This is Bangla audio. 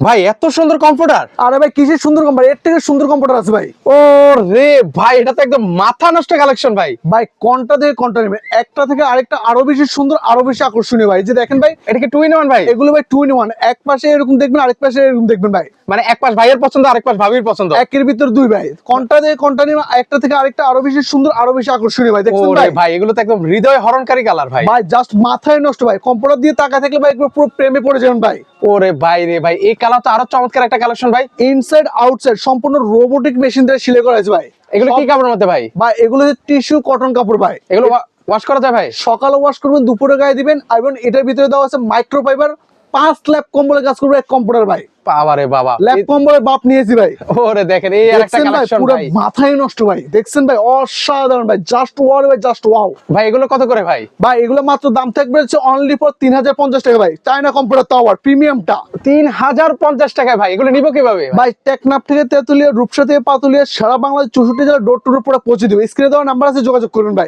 ভাই এত সুন্দর কম্পিউটার আরে ভাই কিসের সুন্দর কম্পিউটার এর থেকে সুন্দর কম্পিউটার আছে ভাই। ও রে ভাই এটা তো একদম মাথা নষ্ট কালেকশন ভাই। ভাই কোনটা থেকে কোনটা নেবে একটা থেকে আরেকটা আরও বেশি সুন্দর আরও বেশি আকর্ষণীয় ভাই। যে দেখেন ভাই এটা কি টু ইন ওয়ান ভাই? এগুলো ভাই টু ইন ওয়ান এক পাশে এরকম দেখবেন আরেক পাশে এরকম দেখবেন ভাই। মানে এক পাশ ভাইয়ের পছন্দ আরেক পাশ ভাবির পছন্দ। একের ভিতর দুই ভাই। কোনটা থেকে কোনটা নেবে একটা থেকে আরেকটা আরও বেশি সুন্দর আরও বেশি আকর্ষণীয় ভাই। দেখছেন ভাই? ভাই এগুলো তো একদম হৃদয় হরণকারী কালার ভাই। ভাই জাস্ট মাথায় নষ্ট ভাই। কম্পিউটার দিয়ে তাকা থাকলে ভাই পুরো প্রেমে পড়ে যাবেন ভাই। ওরে ভাই রে ভাই এই কালার তো আরও চমৎকার একটা কালেকশন ভাই। ইনসাইড আউটসাইড সম্পূর্ণ রোবোটিক মেশিন দিয়ে সিলে করা হয়েছে ভাই। এগুলো কি কাপড়ের মধ্যে ভাই? ভাই এগুলো টিস্যু কটন কাপড় ভাই। এগুলো ওয়াশ করা যায় ভাই? সকালে ওয়াশ করবেন দুপুরে গায়ে দিবেন এবং এটার ভিতরে দেওয়া আছে মাইক্রোফাইবার পাঁচ ল্যাপ কম্বলে কাজ করবে এক কম্পিউটার ভাই। বাবা। বাবা ল্যাপ কম্বলে বাপ নিয়েছি ভাই। ওরে দেখেন এই একটা কালেকশন পুরো মাথায় নষ্ট ভাই। দেখছেন ভাই অসাধারণ ভাই জাস্ট ওয়াও ভাই জাস্ট ওয়াও ভাই এগুলো কত করে ভাই? ভাই এগুলো মাত্র দাম থাকবে হচ্ছে অনলি ফর টাকা ভাই। চায়না কম্পিউটার টাওয়ার প্রিমিয়ামটা ভাই এগুলো নিবো কীভাবে? ভাই? টেকনাফ থেকে তেতুলিয়া রূপসা থেকে পাতুলিয়া সারা বাংলাদেশ চৌষট্টি জেলা ডোর টু ডোর পুরো পৌঁছে দেবে। স্ক্রিনে দেওয়া নাম্বার আছে যোগাযোগ করুন ভাই।